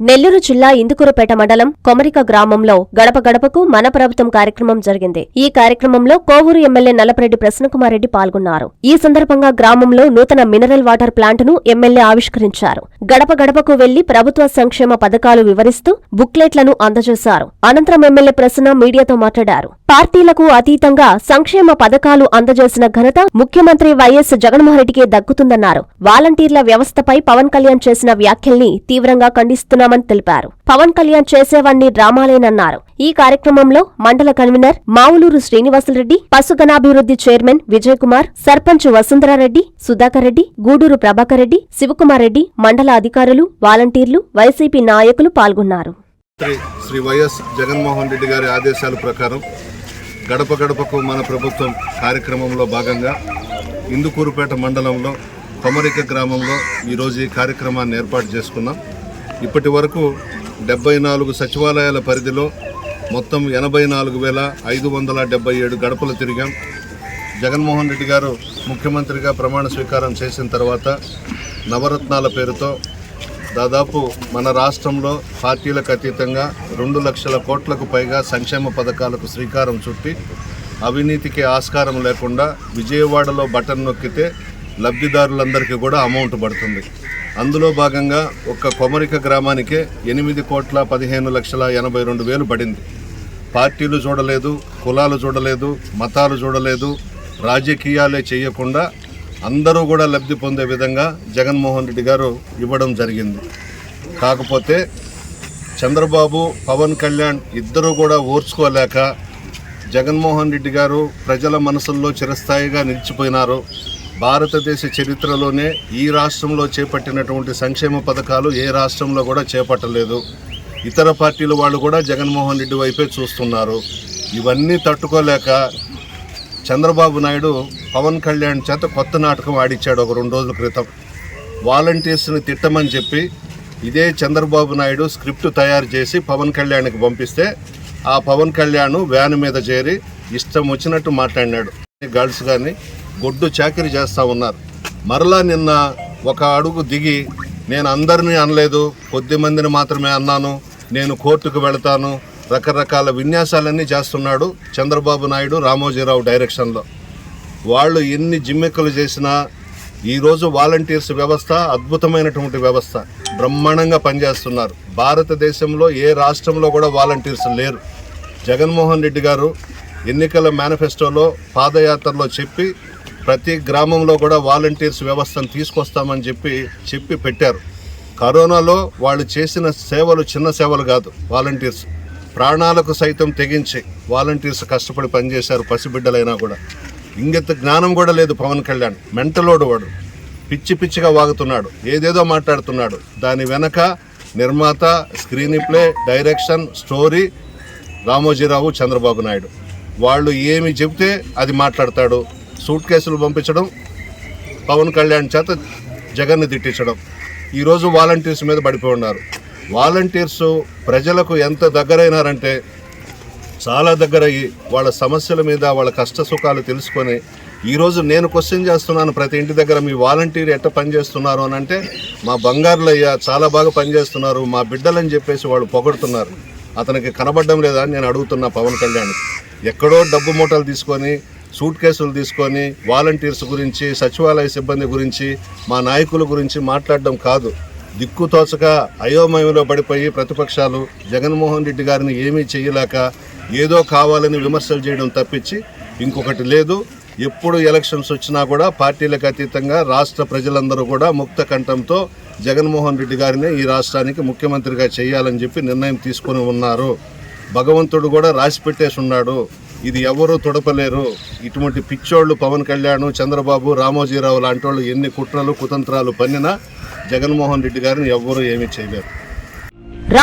నెల్లూరు జిల్లా ఇందుకూరుపేట మండలం కొమరిక గ్రామంలో గడప గడపకు మన ప్రభుత్వం కార్యక్రమం జరిగింది. ఈ కార్యక్రమంలో కోవూరు ఎమ్మెల్యే నల్లపరెడ్డి ప్రసన్నకుమారెడ్డి పాల్గొన్నారు. ఈ సందర్భంగా గ్రామంలో నూతన మినరల్ వాటర్ ప్లాంట్ను ఎమ్మెల్యే ఆవిష్కరించారు. గడప గడపకు వెళ్ళి ప్రభుత్వ సంక్షేమ పథకాలు వివరిస్తూ బుక్లెట్లను అందజేశారు. అనంతరం ఎమ్మెల్యే ప్రసన్న మీడియాతో మాట్లాడారు. పార్టీలకు అతీతంగా సంక్షేమ పథకాలు అందజేసిన ఘనత ముఖ్యమంత్రి వైఎస్ జగన్మోహన్రెడ్డికే దక్కుతుందన్నారు. వాలంటీర్ల వ్యవస్థపై పవన్ కళ్యాణ్ చేసిన వ్యాఖ్యల్ని తీవ్రంగా చేస్తున్నామని తెలిపారు. పవన్ కళ్యాణ్ చేసేవన్నీ రామాలేనన్నారు. ఈ కార్యక్రమంలో మండల కన్వీనర్ మావులూరు శ్రీనివాసులరెడ్డి పశుగణాభివృద్ధి చైర్మన్ విజయ్ కుమార్ సర్పంచ్ వసుంధరారెడ్డి సుధాకర్ రెడ్డి గూడూరు ప్రభాకర్ రెడ్డి శివకుమార్ రెడ్డి మండల అధికారులు వాలంటీర్లు వైసీపీ నాయకులు పాల్గొన్నారు. శ్రీ వైఎస్ జగన్మోహన్ రెడ్డి గారి ఆదేశాల ప్రకారం గడప గడపకు మన ప్రభుత్వం కార్యక్రమంలో భాగంగా ఇందుకూరుపేట మండలంలో కొమరిక గ్రామంలో ఈరోజు ఈ కార్యక్రమాన్ని ఏర్పాటు చేసుకున్నాం. ఇప్పటి వరకు డెబ్బై నాలుగు సచివాలయాల పరిధిలో మొత్తం ఎనభై నాలుగు వేల ఐదు వందల డెబ్బై ఏడు గడపలు తిరిగాం. జగన్మోహన్ రెడ్డి గారు ముఖ్యమంత్రిగా ప్రమాణ స్వీకారం చేసిన తర్వాత నవరత్నాల పేరుతో దాదాపు మన రాష్ట్రంలో పార్టీలకు అతీతంగా రెండు లక్షల కోట్లకు పైగా సంక్షేమ పథకాలకు శ్రీకారం చుట్టి అవినీతికి ఆస్కారం లేకుండా విజయవాడలో బటన్ నొక్కితే లబ్ధిదారులందరికీ కూడా అమౌంట్ పడుతుంది. అందులో భాగంగా ఒక్క కొమరిక గ్రామానికే ఎనిమిది కోట్ల పదిహేను లక్షల ఎనభై రెండు వేలు పడింది. పార్టీలు చూడలేదు కులాలు చూడలేదు మతాలు చూడలేదు రాజకీయాలే చేయకుండా అందరూ కూడా లబ్ధి పొందే విధంగా జగన్మోహన్ రెడ్డి గారు ఇవ్వడం జరిగింది. కాకపోతే చంద్రబాబు పవన్ కళ్యాణ్ ఇద్దరూ కూడా ఓర్చుకోలేక జగన్మోహన్ రెడ్డి గారు ప్రజల మనసుల్లో చిరస్థాయిగా నిలిచిపోయినారు. భారతదేశ చరిత్రలోనే ఈ రాష్ట్రంలో చేపట్టినటువంటి సంక్షేమ పథకాలు ఏ రాష్ట్రంలో కూడా చేపట్టలేదు. ఇతర పార్టీల వాళ్ళు కూడా జగన్మోహన్ రెడ్డి వైపే చూస్తున్నారు. ఇవన్నీ తట్టుకోలేక చంద్రబాబు నాయుడు పవన్ కళ్యాణ్ చేత కొత్త నాటకం ఆడిచ్చాడు ఒక రెండు రోజుల క్రితం. వాలంటీర్స్ని తిట్టమని చెప్పి ఇదే చంద్రబాబు నాయుడు స్క్రిప్ట్ తయారు చేసి పవన్ కళ్యాణ్కి పంపిస్తే ఆ పవన్ కళ్యాణ్ వ్యాన్ మీద చేరి ఇష్టం వచ్చినట్టు మాట్లాడినాడు. గర్ల్స్ కానీ గొడ్డు చాకరీ చేస్తూ ఉన్నారు. మరలా నిన్న ఒక అడుగు దిగి నేను అందరినీ అనలేదు కొద్ది మందిని మాత్రమే అన్నాను నేను కోర్టుకు వెళతాను రకరకాల విన్యాసాలన్నీ చేస్తున్నాడు చంద్రబాబు నాయుడు రామోజీరావు డైరెక్షన్లో. వాళ్ళు ఎన్ని జిమ్మెక్కలు చేసినా ఈరోజు వాలంటీర్స్ వ్యవస్థ అద్భుతమైనటువంటి వ్యవస్థ. బ్రహ్మాండంగా పనిచేస్తున్నారు. భారతదేశంలో ఏ రాష్ట్రంలో కూడా వాలంటీర్స్ లేరు. జగన్మోహన్ రెడ్డి గారు ఎన్నికల మేనిఫెస్టోలో పాదయాత్రలో చెప్పి ప్రతి గ్రామంలో కూడా వాలంటీర్స్ వ్యవస్థను తీసుకొస్తామని చెప్పి చెప్పి పెట్టారు. కరోనాలో వాళ్ళు చేసిన సేవలు చిన్న సేవలు కాదు వాలంటీర్స్. ప్రాణాలకు సైతం తెగించి వాలంటీర్స్ కష్టపడి పనిచేశారు పసిబిడ్డలైనా కూడా. ఇంగిత జ్ఞానం కూడా లేదు పవన్ కళ్యాణ్. మెంటలోడు వాడు పిచ్చి పిచ్చిగా వాగుతున్నాడు. ఏదేదో మాట్లాడుతున్నాడు. దాని వెనక నిర్మాత screen play direction story Ramojirao Chandrababu Naidu. వాళ్ళు ఏమి చెబితే అది మాట్లాడతాడు. సూట్ కేసులు పంపించడం పవన్ కళ్యాణ్ చేత జగన్ని తిట్టించడం. ఈరోజు వాలంటీర్స్ మీద పడిపోయి ఉన్నారు. వాలంటీర్స్ ప్రజలకు ఎంత దగ్గరైనారంటే చాలా దగ్గరయ్యి వాళ్ళ సమస్యల మీద వాళ్ళ కష్ట సుఖాలు తెలుసుకొని ఈరోజు నేను క్వశ్చన్ చేస్తున్నాను ప్రతి ఇంటి దగ్గర మీ వాలంటీర్ ఎట్ట పనిచేస్తున్నారు అని అంటే మా బంగారులయ్య చాలా బాగా పనిచేస్తున్నారు మా బిడ్డలని చెప్పేసి వాళ్ళు పొగడుతున్నారు. అతనికి కనబడడం లేదా అని నేను అడుగుతున్నా పవన్ కళ్యాణ్ ఎక్కడో డబ్బు మూటలు తీసుకొని సూట్ కేసులు తీసుకొని వాలంటీర్స్ గురించి సచివాలయ సిబ్బంది గురించి మా నాయకుల గురించి మాట్లాడడం కాదు. దిక్కుతోచక అయోమయంలో పడిపోయి ప్రతిపక్షాలు జగన్మోహన్ రెడ్డి గారిని ఏమీ చేయలేక ఏదో కావాలని విమర్శలు చేయడం తప్పించి ఇంకొకటి లేదు. ఎప్పుడు ఎలక్షన్స్ వచ్చినా కూడా పార్టీలకు అతీతంగా రాష్ట్ర ప్రజలందరూ కూడా ముక్త కంఠంతో జగన్మోహన్ రెడ్డి గారిని ఈ రాష్ట్రానికి ముఖ్యమంత్రిగా చేయాలని చెప్పి నిర్ణయం తీసుకొని ఉన్నారు. భగవంతుడు కూడా రాసి పెట్టేసి ఉన్నాడు ఇది ఎవరూ తొడపలేరు. ఇటువంటి పిచ్చోళ్ళు పవన్ కళ్యాణ్ చంద్రబాబు రామోజీరావు లాంటి వాళ్ళు ఎన్ని కుట్రలు కుతంత్రాలు పన్నినా జగన్మోహన్ రెడ్డి గారిని ఎవ్వరూ ఏమీ చేయలేరు.